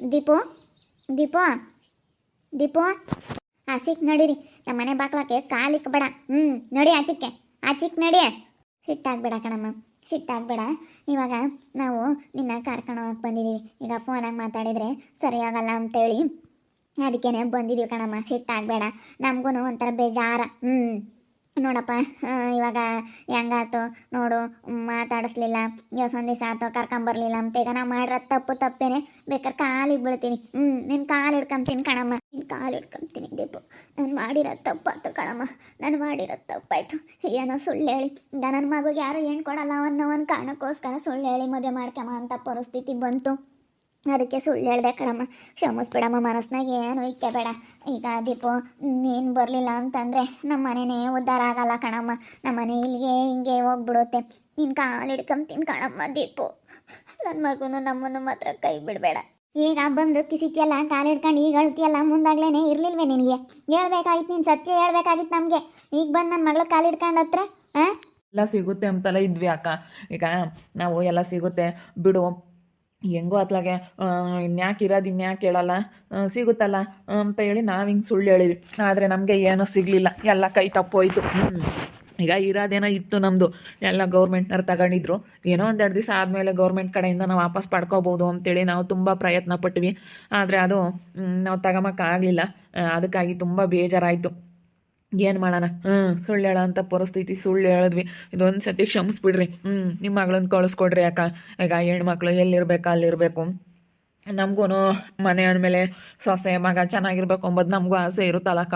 ದೀಪು ದೀಪು ದೀಪು. ಆಚಿಕ್ ನಡೀರಿ. ನಮ್ಮ ಮನೆ ಬಾಕ್ಲಕ್ಕೆ ಕಾಲಿಕ್ ಬೇಡ ಹ್ಞೂ ನಡಿ ಆಚಿಕ್ಕೆ ಆಚಿಕ್ ನಡಿ. ಸಿಟ್ಟಾಗ್ಬೇಡ ಕಣಮ್ಮ. ಸಿಟ್ಟಾಗ್ಬೇಡ ಇವಾಗ ನಾವು ನಿನ್ನ ಕರ್ಕೊಂಡು ಹೋಗಕ್ಕೆ ಬಂದಿದ್ದೀವಿ ಈಗ ಫೋನಾಗಿ ಮಾತಾಡಿದರೆ ಸರಿಯಾಗಲ್ಲ ಅಂತೇಳಿ. ಅದಕ್ಕೇನೆ ಬಂದಿದ್ದೀವಿ ಕಣಮ್ಮ. ಸಿಟ್ಟಾಗಬೇಡ ನಮಗೂ ಒಂಥರ ಬೇಜಾರ. ಹ್ಞೂ ನೋಡಪ್ಪ ಇವಾಗ ಹೆಂಗಾಯ್ತು ನೋಡು ಮಾತಾಡಿಸ್ಲಿಲ್ಲ ಇವತ್ತು ದಿವಸ ಆಯ್ತು ಕರ್ಕೊಂಬರ್ಲಿಲ್ಲ ಅಂತ. ಈಗ ನಾ ಮಾಡಿರೋ ತಪ್ಪು ತಪ್ಪೇನೆ ಬೇಕಾದ್ರೆ ಕಾಲಿಗೆ ಬೀಳ್ತೀನಿ. ಹ್ಞೂ ನಿನ್ನ ಕಾಲು ಹಿಡ್ಕೊಂತೀನಿ ಕಣಮ್ಮ ನಿನ್ನ ಕಾಲು ಹಿಡ್ಕೊಂತೀನಿ ದೀಪು. ನಾನು ಮಾಡಿರೋ ತಪ್ಪಾಯ್ತು ಕಣಮ್ಮ, ನಾನು ಮಾಡಿರೋ ತಪ್ಪಾಯ್ತು. ಏನೋ ಸುಳ್ಳು ಹೇಳಿ. ನನ್ನ ಮಗುಗೆ ಯಾರು ಏನು ಕೊಡಲ್ಲ ಅನ್ನೋ ಒಂದು ಕಾರಣಕ್ಕೋಸ್ಕರ ಸುಳ್ಳು ಹೇಳಿ ಮದುವೆ ಮಾಡ್ಕೊಂಬ ಅಂತ ಪರಿಸ್ಥಿತಿ ಬಂತು. ಅದಕ್ಕೆ ಸುಳ್ಳು ಹೇಳ್ದೆ, ಕಣಮ್ಮ. ಕ್ಷಮಿಸ್ಬಿಡಮ್ಮ ಮನಸ್ನಾಗ ಏನು ಇಕ್ಕೆ ಬೇಡ ಈಗ ದೀಪು, ನೀನು ಬರಲಿಲ್ಲ ಅಂತಂದರೆ ನಮ್ಮ ಮನೆನೇ ಉದ್ಧಾರ ಆಗಲ್ಲ, ಕಣಮ್ಮ. ನಮ್ಮ ಮನೆ ಇಲ್ಲಿಗೆ ಹಿಂಗೆ ಹೋಗ್ಬಿಡುತ್ತೆ. ನೀನು ಕಾಲು ಹಿಡ್ಕೊಂತೀನಿ, ಕಣಮ್ಮ ದೀಪು. ನನ್ನ ಮಗುನು ನಮ್ಮನ್ನು ಮಾತ್ರ ಕೈ ಬಿಡಬೇಡ. ಈಗ ಬಂದು ಕಿಸಿತಿಯಲ್ಲ, ಕಾಲು ಹಿಡ್ಕೊಂಡು ಈಗ ಅಳ್ತಿಯಲ್ಲ ಮುಂದಾಗ್ಲೇ ಇರಲಿಲ್ವೇ ನಿನಗೆ? ಹೇಳ್ಬೇಕಾಗಿತ್ತು ನೀನು ಸತ್ಯ, ಹೇಳ್ಬೇಕಾಗಿತ್ತು ನಮಗೆ. ಈಗ ಬಂದು ನನ್ನ ಮಗಳು ಕಾಲು ಹಿಡ್ಕೊಂಡು ಹತ್ರ ಹಾಂ ಎಲ್ಲ ಸಿಗುತ್ತೆ ಅಂತೆಲ್ಲ ಇದ್ವಿ ಅಕ್ಕ. ಈಗ ನಾವು ಎಲ್ಲ ಸಿಗುತ್ತೆ. ಬಿಡು ಹೆಂಗೋ ಅತ್ಲಾಗೆ ಇನ್ಯಾಕೆ ಇರೋದು ಇನ್ಯಾಕೆ ಹೇಳಲ್ಲ ಸಿಗುತ್ತಲ್ಲ ಅಂತ ಹೇಳಿ ನಾವು ಹಿಂಗೆ ಸುಳ್ಳು ಹೇಳಿವಿ ಆದರೆ ನಮಗೆ ಏನೂ ಸಿಗಲಿಲ್ಲ. ಎಲ್ಲ ಕೈ ತಪ್ಪೋಯ್ತು. ಈಗ ಇರೋದೇನೋ ಇತ್ತು ನಮ್ಮದು ಎಲ್ಲ ಗೌರ್ಮೆಂಟ್ನವ್ರು ತಗೊಂಡಿದ್ರು. ಏನೋ ಒಂದೆರಡು ದಿವಸ ಆದಮೇಲೆ ಗೌರ್ಮೆಂಟ್ ಕಡೆಯಿಂದ ನಾವು ವಾಪಸ್ ಪಡ್ಕೋಬೋದು ಅಂತೇಳಿ ನಾವು ತುಂಬ ಪ್ರಯತ್ನ ಪಟ್ವಿ. ಆದರೆ ಅದು ನಾವು ತಗೊಂಬಕ್ಕಾಗಲಿಲ್ಲ ಅದಕ್ಕಾಗಿ ತುಂಬ ಬೇಜಾರಾಯಿತು. ಏನು ಮಾಡೋಣ? ಹ್ಞೂ ಸುಳ್ಳು ಹೇಳ ಅಂಥ ಪರಿಸ್ಥಿತಿ ಸುಳ್ಳು ಹೇಳಿದ್ವಿ. ಇದೊಂದು ಸತಿ ಕ್ಷಮಿಸ್ಬಿಡ್ರಿ. ಹ್ಞೂ ನಿಮ್ಮ ಮಗಳನ್ನ ಕಳಿಸ್ಕೊಡ್ರಿ ಅಕ್ಕ. ಈಗ ಹೆಣ್ಮಕ್ಳು ಎಲ್ಲಿರ್ಬೇಕು ಅಲ್ಲಿರಬೇಕು. ನಮಗೂ ಮನೆ ಅಂದಮೇಲೆ ಸೊಸೆ ಮಗ ಚೆನ್ನಾಗಿರ್ಬೇಕು ಅಂಬೋದು ನಮಗೂ ಆಸೆ ಇರುತ್ತಲ್ಲಕ್ಕ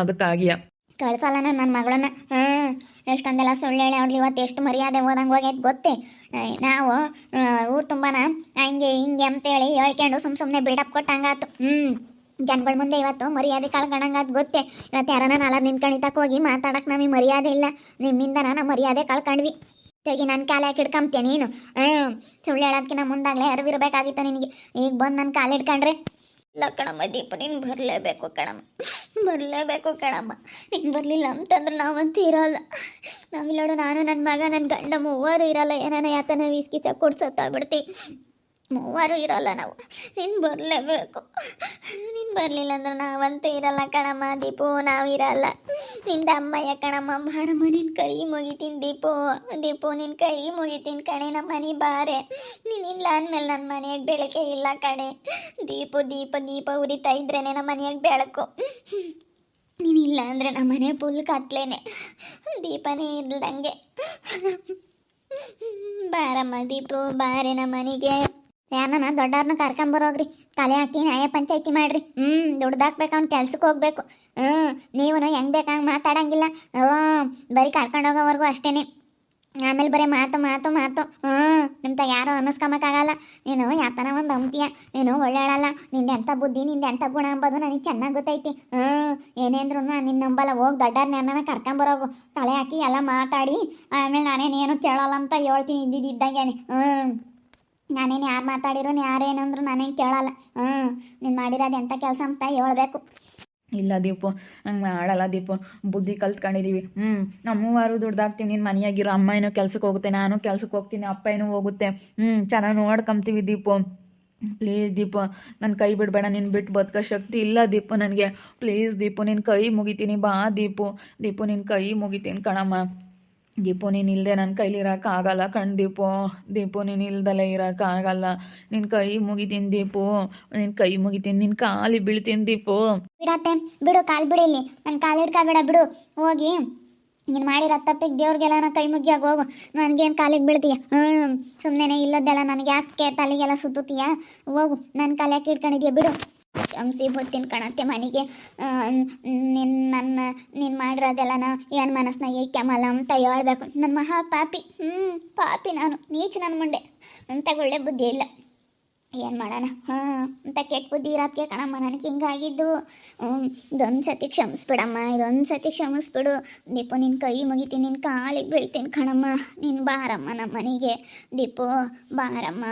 ಅದಕ್ಕಾಗಿಯ ಕಳ್ಸಲ್ಲ ನಾನು ನನ್ನ ಮಗಳನ್ನ? ಹ್ಞೂ ಎಷ್ಟೊಂದೆಲ್ಲ ಸುಳ್ಳು ಹೇಳಿ ಅವ್ರಲ್ಲಿ ಇವತ್ತು ಎಷ್ಟು ಮರ್ಯಾದೆ ಹೋದಂಗೆ ಹೋಗೈತೆ ಗೊತ್ತೇ? ನಾವು ಊರು ತುಂಬಾನ ಹಂಗೆ ಹಿಂಗೆ ಅಂತೇಳಿ ಹೇಳ್ಕೊಂಡು ಸುಮ್ಮ ಸುಮ್ಮನೆ ಬಿಲ್ಡಪ್ ಕೊಟ್ಟಂಗಾತು ಹ್ಞೂ ಜನಗಳ ಮುಂದೆ ಇವತ್ತು ಮರ್ಯಾದೆ ಕಳ್ಕೊಂಡಂಗಾತು ಗೊತ್ತೇ. ಇವತ್ತು ಯಾರನ್ನ ನಾಲ್ಕು ನಿಂತ್ಕೊಂಡಿದ್ದಕ್ಕೆ ಹೋಗಿ ಮಾತಾಡಕ್ಕೆ ನಮಗೆ ಮರ್ಯಾದೆ ಇಲ್ಲ. ನಿಮ್ಮಿಂದ ನಾನು ಮರ್ಯಾದೆ ಕಳ್ಕೊಂಡ್ವಿ. ತೆಗಿ ನನ್ನ ಕಾಲ ಯಾಕೆ ಹಿಡ್ಕೊಂಬ್ತೀಯ ನೀನು? ಹ್ಞೂ ಸುಳ್ಳು ಹೇಳೋದಕ್ಕಿಂತ ಮುಂದಾಗಲೇ ಅರಿವಿರಬೇಕಾಗಿತ್ತು ನಿನಗೆ. ಈಗ ಬಂದು ನನ್ನ ಕಾಲು ಹಿಡ್ಕೊಂಡ್ರೆ? ಇಲ್ಲ ಕಣಮ್ಮ, ದೀಪ ನೀನು ಬರಲೇಬೇಕು ಕಣಮ್ಮ. ಬರಲೇಬೇಕು ಕಣಮ್ಮ. ನೀನು ಬರಲಿಲ್ಲ ಅಂತಂದ್ರೆ ನಾವಂತೂ ಇರೋಲ್ಲ. ನಾವಿಲ್ಲೋಡು ನಾನು ನನ್ನ ಮಗ ನನ್ನ ಗಂಡ ಮೂವರು ಇರೋಲ್ಲ. ಏನಾನ ಯಾತನ ವಿಸ್ಕಿಸ ಕೊಡ್ಸತ್ತಾ ಬಿಡ್ತೀವಿ ಮೂವರು ಇರೋಲ್ಲ ನಾವು. ನೀನು ಬರಲೇಬೇಕು. ನೀನು ಬರಲಿಲ್ಲ ಅಂದ್ರೆ ನಾವಂತೂ ಇರಲ್ಲ ಕಣಮ್ಮ ದೀಪು ನಾವಿರಲ್ಲ ನಿಂದ ಅಮ್ಮಯ್ಯ ಕಣಮ್ಮ, ಬಾರಮ್ಮ ನಿನ್ನ ಕೈ ಮುಗಿತೀನಿ ದೀಪು. ದೀಪು ನಿನ್ನ ಕೈ ಮುಗಿತೀನಿ ಕಣೆ, ನಮ್ಮ ಮನೆ ಬಾರೆ. ನೀನಿಲ್ಲ ಅಂದಮೇಲೆ ನನ್ನ ಮನೆಯಾಗ ಬೆಳಕೆ ಇಲ್ಲ ಕಣೆ. ದೀಪು, ದೀಪ ದೀಪ ಉರಿತಾ ಇದ್ರೇನೆ ನಮ್ಮ ಮನೆಯಾಗ ಬೆಳಕು. ನೀನಿಲ್ಲ ಅಂದರೆ ನಮ್ಮ ಮನೆ ಫುಲ್ ಕತ್ಲೇನೆ. ದೀಪನೇ ಇಲ್ದಂಗೆ. ಬಾರಮ್ಮ ದೀಪು, ಬಾರೆ ನಮ್ಮ ಮನೆಗೆ. ಯಾರನ್ನ ದೊಡ್ಡವ್ರನ್ನ ಕರ್ಕೊಂಬರೋಗ್ರಿ ತಲೆ ಹಾಕಿ ನ್ಯಾಯ ಪಂಚಾಯತಿ ಮಾಡ್ರಿ. ಹ್ಞೂ ದುಡ್ದಾಕ್ಬೇಕು ಅವ್ನ ಕೆಲ್ಸಕ್ಕೆ ಹೋಗ್ಬೇಕು. ಹ್ಮ್ ನೀವು ಹೆಂಗೆ ಬೇಕಂಗೆ ಮಾತಾಡಂಗಿಲ್ಲ. ಹ್ಮ್, ಬರೀ ಕರ್ಕೊಂಡೋಗೋವರೆಗೂ ಅಷ್ಟೇನೆ. ಆಮೇಲೆ ಬರೀ ಮಾತು ಮಾತು ಮಾತು. ಹ್ಞೂ ನಿಮ್ತಾಗ ಯಾರು ಅನ್ನಿಸ್ಕೊಂಬಕ್ಕಾಗಲ್ಲ ನೀನು ಯಾತನ ಒಂದು ಅಂತೀಯ ನೀನು ಒಳ್ಳೆಯಳಲ್ಲ. ನಿಂದೆ ಎಂಥ ಬುದ್ಧಿ, ನಿಂದೆ ಎಂಥ ಗುಣ ಅಂಬೋದು ನನಗೆ ಚೆನ್ನಾಗಿ ಗೊತ್ತೈತಿ. ಹ್ಮ್ ಏನೇಂದ್ರು ನಾನು ನಿನ್ನ ನಂಬಲ್ಲ. ಹೋಗಿ ದೊಡ್ಡವ್ರನ್ನ ನನ್ನ ಕರ್ಕೊಂಬರೋಗು ತಲೆ ಹಾಕಿ ಎಲ್ಲ ಮಾತಾಡಿ. ಆಮೇಲೆ ನಾನೇನೇನು ಕೇಳಲ್ಲ ಅಂತ ಹೇಳ್ತೀನಿ. ಇದ್ದಿದ್ದಂಗೆ ಹ್ಞೂ ನಾನೇನು ಯಾರು ಮಾತಾಡಿರೋ ಯಾರೇನಂದ್ರು ನಾನೇನು ಕೇಳಲ್ಲ. ಹ್ಞೂ ನೀನು ಮಾಡಿರೋದು ಎಂಥ ಕೆಲಸ ಅಂತ ಹೇಳ್ಬೇಕು. ಇಲ್ಲ ದೀಪು ಹಂಗೆ ಮಾಡಲ್ಲ ದೀಪು. ಬುದ್ಧಿ ಕಲ್ತ್ಕೊಂಡಿದ್ದೀವಿ ಹ್ಞೂ ನಮ್ಮ ಮೂವರು ದುಡ್ದಾಕ್ತೀವಿ. ನೀನು ಮನೆಯಾಗಿರೋ, ಅಮ್ಮ ಏನೋ ಕೆಲ್ಸಕ್ಕೆ ಹೋಗುತ್ತೆ, ನಾನು ಕೆಲ್ಸಕ್ಕೆ ಹೋಗ್ತೀನಿ, ಅಪ್ಪ ಏನೋ ಹೋಗುತ್ತೆ. ಹ್ಞೂ ಚೆನ್ನಾಗಿ ನೋಡ್ಕೊಂತೀವಿ ದೀಪು. ಪ್ಲೀಸ್ ದೀಪು ನನ್ನ ಕೈ ಬಿಡಬೇಡ, ನೀನು ಬಿಟ್ಟು ಬದುಕೋ ಶಕ್ತಿ ಇಲ್ಲ ದೀಪು ನನಗೆ. ಪ್ಲೀಸ್ ದೀಪು ನಿನ್ನ ಕೈ ಮುಗಿತೀನಿ, ಬಾ ದೀಪು. ದೀಪು ನಿನ್ನ ಕೈ ಮುಗಿತೀನಿ ಕಣಮ್ಮ. ದೀಪು, ನೀನು ಇಲ್ಲದೆ ನನ್ನ ಕೈಲಿ ಇರೋಕ್ಕಾಗಲ್ಲ ಕಣ್ ದೀಪು ದೀಪು, ನೀನು ಇಲ್ದಲೇ ಆಗಲ್ಲ. ನಿನ್ನ ಕೈ ಮುಗಿತೀನಿ ದೀಪು ನಿನ್ನ ಕೈ ಮುಗಿತೀನಿ ನಿನ್ನ ಕಾಲಿ ಬೀಳ್ತೀನಿ ದೀಪು. ಬಿಡತ್ತೆ, ಬಿಡು, ಕಾಲು ಬಿಡಿ ಇಲ್ಲಿ. ನನ್ನ ಕಾಲು ಹಿಡ್ಕೊಬೇಡ ಬಿಡು ಹೋಗಿ. ನೀನು ಮಾಡಿರೋ ತಪ್ಪಿಗೆ ದೇವ್ರಿಗೆಲ್ಲ ನಾ ಕೈ ಮುಗಿಯಾಗ ಹೋಗು. ನನಗೇನು ಕಾಲಿಗೆ ಬೀಳ್ತೀಯ? ಹ್ಞೂ ಸುಮ್ಮನೆ ಇಲ್ಲದ್ದೆಲ್ಲ ನನಗೆ ಯಾಕೆ ತಲೆಗೆಲ್ಲ ಸುತ್ತುತ್ತೀಯ? ಹೋಗು ನನ್ನ ಕಾಲು ಯಾಕೆ ಇಟ್ಕೊಂಡಿದ್ಯಾ ಬಿಡು. ಕ್ಷಮಿಸಿ ಬತ್ತೀನಿ ಕಣತ್ತೆ ಮನೆಗೆ. ನಿನ್ನ ನನ್ನ, ನೀನು ಮಾಡಿರೋದೆಲ್ಲ ಏನು ಮನಸ್ಸಿನಾಗ ಕೆಮಲ ಅಂತ ಹೇಳ್ಬೇಕು. ನನ್ನ ಮಹಾ ಪಾಪಿ. ಹ್ಞೂ ಪಾಪಿ ನಾನು. ನೀಚ ನನ್ನ ಮುಂಡೆ ಅಂತ ಒಳ್ಳೆ ಬುದ್ಧಿ ಇಲ್ಲ. ಏನು ಮಾಡೋಣ? ಹಾಂ, ಅಂತ ಕೆಟ್ಟ ಬುದ್ಧಿ ಇರೋದಕ್ಕೆ ಕಣಮ್ಮ, ನನಗೆ ಹಿಂಗಾಗಿದ್ದು. ಇದೊಂದು ಸತಿ ಕ್ಷಮಿಸ್ಬಿಡಮ್ಮ ಇದೊಂದು ಸತಿ ಕ್ಷಮಿಸ್ಬಿಡು. ದೀಪು ನಿನ್ನ ಕೈ ಮುಗಿತೀನಿ ನಿನ್ನ ಕಾಲಿಗೆ ಬೀಳ್ತೀನಿ ಕಣಮ್ಮ. ನೀನು ಬಾರಮ್ಮ ನಮ್ಮ ಮನೆಗೆ ದೀಪು, ಬಾರಮ್ಮ.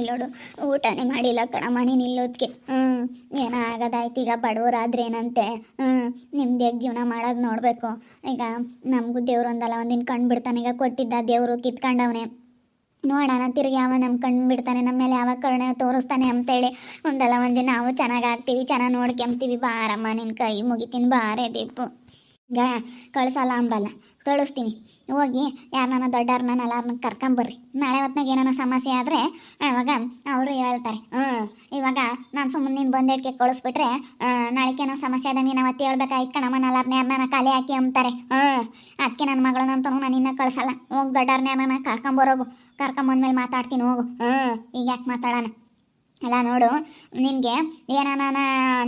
ಇಲ್ಲೋಡು, ಊಟನೇ ಮಾಡಿಲ್ಲ ಕಣ ನೀನು ನಿಲ್ಲೋದ್ಕೆ ಹ್ಞೂ ಏನೋ ಆಗೋದಾಯ್ತು ಈಗ ಬಡವರಾದ್ರೆ ಏನಂತೆ ಹ್ಞೂ ನಿಮ್ದೇ ಜೀವನ ಮಾಡೋದು ನೋಡಬೇಕು. ಈಗ ನಮಗೂ ದೇವ್ರು ಒಂದಲ್ಲ, ಒಂದಿನ ಕಂಡು ಈಗ ಕೊಟ್ಟಿದ್ದ ದೇವರು ಕಿತ್ಕೊಂಡವ್ನೆ. ನೋಡೋಣ, ತಿರುಗಿ ಯಾವ ನಮ್ಮ ಕಣ್ಣು ಬಿಡ್ತಾನೆ ನಮ್ಮ ಮೇಲೆ ಯಾವಾಗ ಕರುಣೆ ತೋರಿಸ್ತಾನೆ ಅಂತೇಳಿ. ಒಂದಲ್ಲ, ಒಂದಿನ ನಾವು ಚೆನ್ನಾಗಿ ಆಗ್ತೀವಿ, ಚೆನ್ನಾಗಿ ನೋಡ್ಕೊಂತೀವಿ. ಬಾರಮ್ಮ ನಿನ್ನ ಕೈ ಮುಗಿತೀನಿ, ಬಾರೇ ದೀಪು. ಗ ಕಳ್ಸಲ್ಲ ಅಂಬಲ್ಲ. ಕಳಿಸ್ತೀನಿ. ಹೋಗಿ ಯಾರನ್ನ ದೊಡ್ಡವ್ರನ್ನ ನಲ್ಲಾರನ್ನ ಕರ್ಕೊಂಬರ್ರಿ ನಾಳೆ ಹೊತ್ನಾಗ ಏನಾನ ಸಮಸ್ಯೆ ಆದರೆ ಆವಾಗ ಅವರು ಹೇಳ್ತಾರೆ. ಹ್ಞೂ, ಇವಾಗ ನಾನು ಸುಮ್ಮನೆ ನೀನು ಬಂದೇಟ್ಗೆ ಕಳಿಸ್ಬಿಟ್ರೆ ನಾಳೆಗೆ ಏನೋ ಸಮಸ್ಯೆ ಆದ ನೀನು ಅವತ್ತು ಹೇಳ್ಬೇಕಾಯ್ತು ಕಣಮ್ಮ ನಲ್ಲಾರನ್ನ ಯಾರನ್ನ ಖಾಲಿ ಹಾಕಿ ಅಂಬ್ತಾರೆ. ಹ್ಞೂ ಅದಕ್ಕೆ ನನ್ನ ಮಗಳನ್ನಂತೂ ನಾನು ಇನ್ನ ಕಳಿಸಲ್ಲ. ಹೋಗಿ ದೊಡ್ಡವ್ರನ್ನ ಯಾರನ್ನ ಕರ್ಕೊಂಬರೋಗು ಕರ್ಕೊಂಬಂದ್ಮೇಲೆ ಮಾತಾಡ್ತೀನಿ, ಹೋಗು. ಹ್ಞೂ, ಈಗ ಯಾಕೆ ಮಾತಾಡೋಣ? ಅಲ್ಲ ನೋಡು, ನಿನಗೆ ಏನಾನ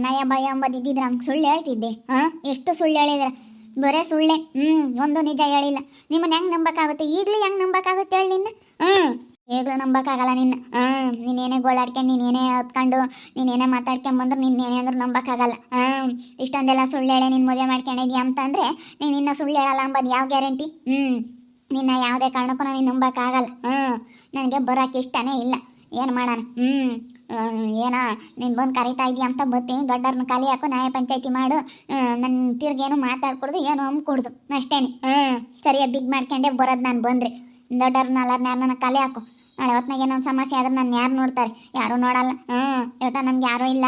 ನಯ ಭಯ ಅಂಬದು ಇದ್ದಿದ್ರೆ ಹಂಗೆ ಸುಳ್ಳು ಹೇಳ್ತಿದ್ದೆ. ಹಾಂ ಎಷ್ಟು ಸುಳ್ಳು ಹೇಳಿದ್ರೆ? ಬರೇ ಸುಳ್ಳೆ. ಹ್ಞೂ ಒಂದು ನಿಜ ಹೇಳಿಲ್ಲ. ನಿಮ್ಮನ್ನ ಹೆಂಗ್ ನಂಬಕ್ಕಾಗುತ್ತೆ? ಈಗಲೂ ಹೆಂಗ್ ನಂಬಕ್ಕಾಗುತ್ತೆ ಹೇಳಿ ನಿನ್ನ? ಹ್ಮ್, ಈಗಲೂ ನಂಬಕ್ಕಾಗಲ್ಲ ನಿನ್ನ. ಹ್ಞೂ ನೀನೇನೇ ಗೋಳಾಡ್ಕೊಂಡು ನೀನೇನೇ ಹೊತ್ಕೊಂಡು ನೀನೇನೇ ಮಾತಾಡ್ಕೊಂಬಂದ್ರೆ ನಿನ್ನೇನೇ ಅಂದ್ರೆ ನಂಬಕಾಗಲ್ಲ ಹ್ಮ್, ಇಷ್ಟೊಂದೆಲ್ಲ ಸುಳ್ಳು ಹೇಳಿ ನಿನ್ನ ಮದುವೆ ಮಾಡ್ಕೊಂಡಿದ್ಯಾ ಅಂತಂದರೆ ನೀನು ಇನ್ನ ಸುಳ್ಳು ಹೇಳಲ್ಲ ಅಂಬದ್ ಯಾವ ಗ್ಯಾರಂಟಿ? ಹ್ಞೂ ನಿನ್ನ ಯಾವುದೇ ಕಾರಣಕ್ಕೂ ನಾನು ನಂಬಕಾಗಲ್ಲ ಹ್ಞೂ ನನಗೆ ಬರೋಕ್ಕೆ ಇಷ್ಟನೇ ಇಲ್ಲ. ಏನು ಮಾಡೋಣ? ಹ್ಞೂ ಏನ, ನೀನು ಬಂದು ಕರಿತಾ ಇದೀಯ ಅಂತ ಬರ್ತೀನಿ ದೊಡ್ಡವ್ರನ್ನ ಕಲಿ ಹಾಕು, ನ್ಯಾಯ ಪಂಚಾಯತಿ ಮಾಡು. ನನ್ನ ತಿರ್ಗೇನು ಮಾತಾಡ್ಕೊಡ್ದು, ಏನು ಅಮ್ಕೊಡ್ದು ಅಷ್ಟೇನೆ. ಹ್ಞೂ ಸರಿಯಾಗಿ ಬಿಗ್ ಮಾಡ್ಕೊಂಡೆ ಬರೋದು ನಾನು ಬಂದರೆ. ದೊಡ್ಡವ್ರನ್ನ ಎಲ್ಲರನ್ನ ಯಾರನ್ನ ಖಾಲಿ ಹಾಕು. ನಾಳೆ ಏನೋ ಒಂದು ಸಮಸ್ಯೆ ಆದ್ರೆ ನಾನು ಯಾರು ನೋಡ್ತಾರೆ. ಯಾರೂ ನೋಡಲ್ಲ. ಹ್ಞೂ ಏಟ ನಮ್ಗೆ ಯಾರೂ ಇಲ್ಲ.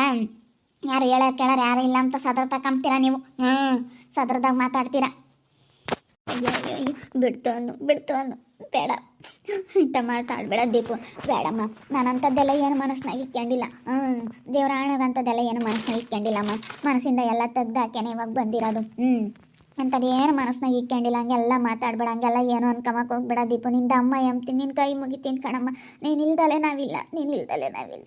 ಯಾರು ಹೇಳೋರು ಕೇಳೋರು ಯಾರು ಇಲ್ಲ ಅಂತ ಸದ್ರ ತಕೊಂತೀರ ನೀವು? ಹ್ಞೂ ಸದ್ರದಾಗ ಮಾತಾಡ್ತೀರಾ? ಅಯ್ಯೋ ಅಯ್ಯೋ ಬಿಡ್ತು ಅನ್ನು ಬಿಡ್ತು ಅನ್ನು ಬೇಡ. ಇಂಥ ಮಾತಾಡ್ಬೇಡ ದೀಪು. ಬೇಡಮ್ಮ ನಾನು ಅಂಥದ್ದೆಲ್ಲ ಏನು ಮನಸ್ಸಿನಾಗ ಇಟ್ಕೊಂಡಿಲ್ಲ. ಹ್ಞೂ ದೇವ್ರ ಏನು ಮನಸ್ಸಿನಾಗ ಇಟ್ಕೊಂಡಿಲ್ಲಮ್ಮ. ಮನಸ್ಸಿಂದ ಎಲ್ಲ ತೆಗ್ದಾಕೇನೆ ಇವಾಗ ಬಂದಿರೋದು. ಹ್ಞೂ ಅಂಥದ್ದು ಏನು ಮನಸ್ಸಿನಾಗ ಇಟ್ಕೊಂಡಿಲ್ಲ. ಹಂಗೆಲ್ಲ ಮಾತಾಡ್ಬೇಡ, ಹಂಗೆಲ್ಲ ಏನೋ ಅನ್ಕಮಕ್ಕೆ ಹೋಗ್ಬೇಡ ದೀಪು. ನಿಂದ ಅಮ್ಮ ಎಂತಿ ನಿನ್ನ ಕೈ ಮುಗಿತೀನಿ ಕಣಮ್ಮ. ನೀನು ಇಲ್ದಲೇ ನಾವಿಲ್ಲ, ನೀನು ಇಲ್ದಲೇ ನಾವಿಲ್ಲ.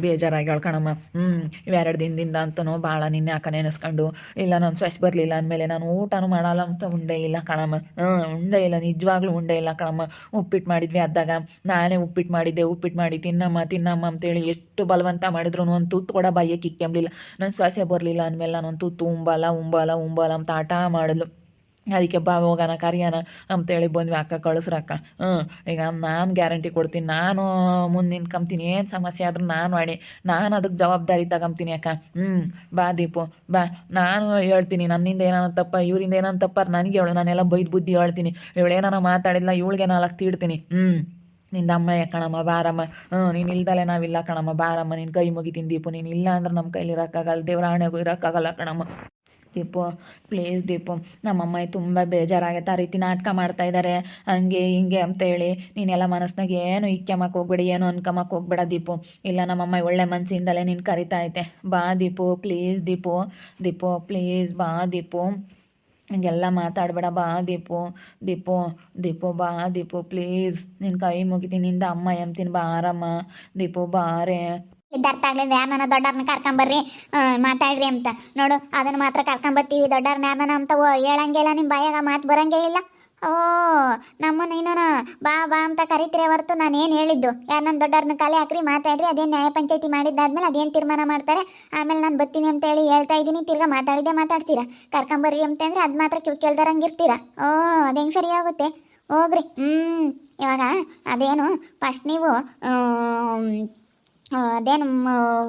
ಬೇಜಾರಾಗಿ ಕಣಮ್ಮ ಹ್ಞೂ ಇವೆರಡು ದಿನದಿಂದ ಅಂತನೂ ಭಾಳ ನಿನ್ನೆ ಯಾಕೆ ನೆನೆಸ್ಕೊಂಡು ಇಲ್ಲ ನಾನು ಸ್ವಚ್ಛ ಬರಲಿಲ್ಲ ಅಂದ್ಮೇಲೆ ನಾನು ಊಟನೂ ಮಾಡಲ್ಲ ಅಂತ ಉಂಡೆ ಇಲ್ಲ ಕಣಮ್ಮ. ಹ್ಞೂ ಉಂಡೆ ಇಲ್ಲ, ನಿಜವಾಗ್ಲೂ ಉಂಡೆ ಇಲ್ಲ ಕಣಮ್ಮ. ಉಪ್ಪಿಟ್ಟು ಮಾಡಿದ್ವಿ ಅದ್ದಾಗ, ನಾನೇ ಉಪ್ಪಿಟ್ಟು ಮಾಡಿದ್ದೆ, ಉಪ್ಪಿಟ್ಟು ಮಾಡಿ ತಿನ್ನಮ್ಮ ತಿನ್ನಮ್ಮ ಅಂತೇಳಿ ಎಷ್ಟು ಬಲವಂತ ಮಾಡಿದ್ರು ಒಂದು ತುತ್ತು ಕೂಡ ಬಾಯಿಗೆ ಕಿಕ್ಕಂಬ್ಲಿಲ್ಲ. ನನ್ನ ಸ್ವಾಸೆ ಬರಲಿಲ್ಲ ಅಂದ್ಮೇಲೆ ನಾನು ತುತ್ತು ಉಂಬಲ್ಲ ಉಂಬಲ್ಲ ಉಂಬಲ್ಲ ಅಂತ ಆಟ ಮಾಡಿದ್ಲು. ಅದಕ್ಕೆ ಬಾ ಹೋಗೋಣ, ಕರಿಯೋಣ. ಅಂತೇಳಿ ಬಂದ್ವಿ, ಅಕ್ಕ ಕಳಿಸ್ರಕ್ಕ ಹ್ಞೂ ಈಗ ನಾನು ಗ್ಯಾರಂಟಿ ಕೊಡ್ತೀನಿ. ನಾನು ಮುಂದೆ ಕಂಬ್ತೀನಿ ಏನು ಸಮಸ್ಯೆ ಆದರೂ ನಾನು ಮಾಡಿ. ನಾನು ಅದಕ್ಕೆ ಜವಾಬ್ದಾರಿ ತಗೊಂತೀನಿ ಅಕ್ಕ. ಹ್ಞೂ ಬಾ ದೀಪು, ಬಾ. ನಾನು ಹೇಳ್ತೀನಿ, ನನ್ನಿಂದ ಏನಾನ ತಪ್ಪ, ಇವರಿಂದ ಏನಾನ ತಪ್ಪ ನನಗೆ ಹೇಳು. ನಾನೆಲ್ಲ ಬೈದು ಬುದ್ಧಿ ಹೇಳ್ತೀನಿ. ಇವಳು ಏನಾನ ಮಾತಾಡಿಲ್ಲ ಇವಳಿಗೆ ನಾಲ್ಕು ತೀಡ್ತೀನಿ. ಹ್ಞೂ ನಿಂದ ಅಮ್ಮ ಕಣಮ್ಮ, ಬಾರಮ್ಮ. ಹ್ಞೂ ನೀನು ಇಲ್ದಲೆ ನಾವಿಲ್ಲ ಕಣಮ್ಮ, ಬಾರಮ್ಮ. ನಿನ್ನ ಕೈ ಮುಗಿತೀನಿ ದೀಪು. ನೀನು ಇಲ್ಲ ಅಂದ್ರೆ ನಮ್ಮ ಕೈಲಿ ಇರೋಕ್ಕಾಗಲ್ಲ, ದೇವ್ರ ಆಣೆಗೂ ಇರೋಕ್ಕಾಗಲ್ಲ ಕಣಮ್ಮ. ದೀಪು ಪ್ಲೀಸ್ ದೀಪು, ನಮ್ಮಮ್ಮ ತುಂಬ ಬೇಜಾರಾಗೈತೆ ಆ ರೀತಿ ನಾಟಕ ಮಾಡ್ತಾ ಇದ್ದಾರೆ ಹಂಗೆ ಹಿಂಗೆ ಅಂತೇಳಿ ನೀನೆಲ್ಲ ಮನಸ್ನಾಗ ಏನು ಇಕ್ಕಮ್ಮಕ್ಕೆ ಹೋಗ್ಬೇಡಿ, ಏನು ಅನ್ಕಮ್ಮಕ್ಕೆ ಹೋಗ್ಬೇಡ ದೀಪು. ಇಲ್ಲ, ನಮ್ಮಮ್ಮ ಒಳ್ಳೆ ಮನಸ್ಸಿಂದಲೇ ನೀನು ಕರಿತಾ ಐತೆ. ಬಾ ದೀಪು ಪ್ಲೀಸ್ ದೀಪು ದೀಪು ಪ್ಲೀಸ್ ಬಾ ದೀಪು. ಹಂಗೆಲ್ಲ ಮಾತಾಡಬೇಡ, ಬಾ ದೀಪು ದೀಪು ದೀಪು, ಬಾ ದೀಪು ಪ್ಲೀಸ್ ನಿನ್ನ ಕೈ ಮುಗಿತೀನಿ, ನಿಂದ ಅಮ್ಮ ಎಂತೀನಿ ಬಾರಮ್ಮ ದೀಪು, ಬಾರೆ. ಇದ್ದರ್ಥ ಆಗ್ಲಿ ವ್ಯಾಮನ ದೊಡ್ಡವ್ರನ್ನ ಕರ್ಕೊಂಬರ್ರಿ ಮಾತಾಡ್ರಿ ಅಂತ. ನೋಡು, ಅದನ್ನ ಮಾತ್ರ ಕರ್ಕೊಂಬರ್ತೀವಿ ದೊಡ್ಡವ್ರನ್ನ ಯಾರನ್ನ ಅಂತ ಓ, ಹೇಳಂಗಿಲ್ಲ ನಿಮ್ಮ ಬಾಯಾಗ ಮಾತು ಬರಂಗೇ ಇಲ್ಲ. ಓ, ನಮ್ಮನ್ನ ಇನ್ನೂ ಬಾ ಬಾ ಅಂತ ಕರಿತೀರಿ ಹೊರತು ನಾನು ಏನು ಹೇಳಿದ್ದು? ಯಾರನ್ನ ದೊಡ್ಡವ್ರನ್ನ ಖಾಲಿ ಹಾಕ್ರಿ, ಮಾತಾಡ್ರಿ, ಅದೇನು ನ್ಯಾಯ ಪಂಚಾಯತಿ ಮಾಡಿದ್ದಾದ್ಮೇಲೆ ಅದೇನು ತೀರ್ಮಾನ ಮಾಡ್ತಾರೆ? ಆಮೇಲೆ ನಾನು ಬರ್ತೀನಿ ಅಂತ ಹೇಳಿ ಹೇಳ್ತಾ ಇದ್ದೀನಿ, ತಿರ್ಗಾ ಮಾತಾಡಿದೆ ಮಾತಾಡ್ತೀರಾ? ಕರ್ಕೊಂಬರ್ರಿ ಅಂತಂದ್ರೆ ಅದು ಮಾತ್ರ ಕಿವ್ ಕೇಳ್ದಾರಂಗಿರ್ತೀರಾ? ಓ, ಅದು ಹೆಂಗೆ ಸರಿ ಆಗುತ್ತೆ? ಹೋಗ್ರಿ. ಹ್ಞೂ ಇವಾಗ ಅದೇನು, ಫಸ್ಟ್ ನೀವು ಅದೇನು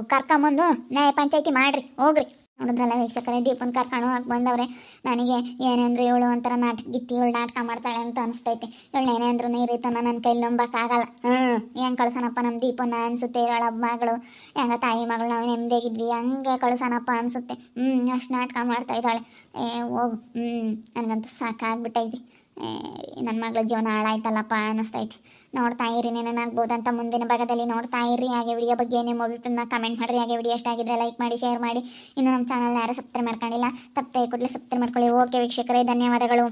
ಕರ್ಕೊಂಬಂದು ನ್ಯಾಯ ಪಂಚಾಯತಿ ಮಾಡ್ರಿ, ಹೋಗ್ರಿ. ನೋಡಿದ್ರಲ್ಲ ವೀಕ್ಷಕರೇ, ದೀಪನ್ ಕರ್ಕೊಂಡು ಹೋಗಿ ಬಂದವ್ರೆ. ನನಗೆ ಏನೇಂದ್ರು ಇವಳು ಒಂಥರ ನಾಟಕ ಗಿತ್ತಿ ಇವಳು ನಾಟಕ ಮಾಡ್ತಾಳೆ ಅಂತ ಅನಿಸ್ತೈತೆ. ಇವಳು ಏನೇ ಅಂದ್ರೂ ಈ ನನ್ನ ಕೈಲಿ ನಂಬಕ್ಕಾಗಲ್ಲ. ಹ್ಞೂ ಹೆಂಗೆ ಕಳ್ಸೋಣಪ್ಪ ನಮ್ಮ ದೀಪನ ಅನಿಸುತ್ತೆ, ಇವಳ ಮಗಳು. ಹೆಂಗ ತಾಯಿ ಮಗಳು ನಾವು ನೆಮ್ಮದಿಯಾಗಿದ್ವಿ ಹಂಗೆ ಕಳ್ಸೋಣಪ್ಪ ಅನಿಸುತ್ತೆ. ಹ್ಞೂ ಅಷ್ಟು ನಾಟಕ ಮಾಡ್ತಾ ಇದ್ದಾಳೆ. ಏ, ಹೋಗು. ಹ್ಞೂ ನನಗಂತೂ ಸಾಕಾಗ್ಬಿಟ್ಟೈತಿ. ನನ್ನ ಮಗಳ ಜೀವನ ಹಾಳಾಯ್ತಲ್ಲಪ್ಪ ಅನ್ನಿಸ್ತೈತಿ. ನೋಡ್ತಾ ಇರಿ ಏನೇನಾಗ್ಬೋದಂತ ಮುಂದಿನ ಭಾಗದಲ್ಲಿ ನೋಡ್ತಾ ಇರಿ. ಹಾಗೆ ವಿಡಿಯೋ ಬಗ್ಗೆ ನಿಮ್ಮ ಅಭಿಪ್ರಾಯನ ಕಮೆಂಟ್ ಮಾಡಿರಿ. ಹಾಗೆ ವಿಡಿಯೋ ಆಗಿದ್ರೆ ಲೈಕ್ ಮಾಡಿ ಶೇರ್ ಮಾಡಿ. ಇನ್ನು ನಮ್ಮ ಚಾನಲ್ನ ಯಾರು ಸಬ್ಸ್ಕ್ರೈಬ್ ಮಾಡ್ಕೊಂಡಿಲ್ಲ, ತಪ್ಪದೆ ಕೂಡಲೇ ಸಬ್ಸ್ಕ್ರೈಬ್ ಮಾಡ್ಕೊಳ್ಳಿ. ಓಕೆ ವೀಕ್ಷಕರೇ, ಧನ್ಯವಾದಗಳು.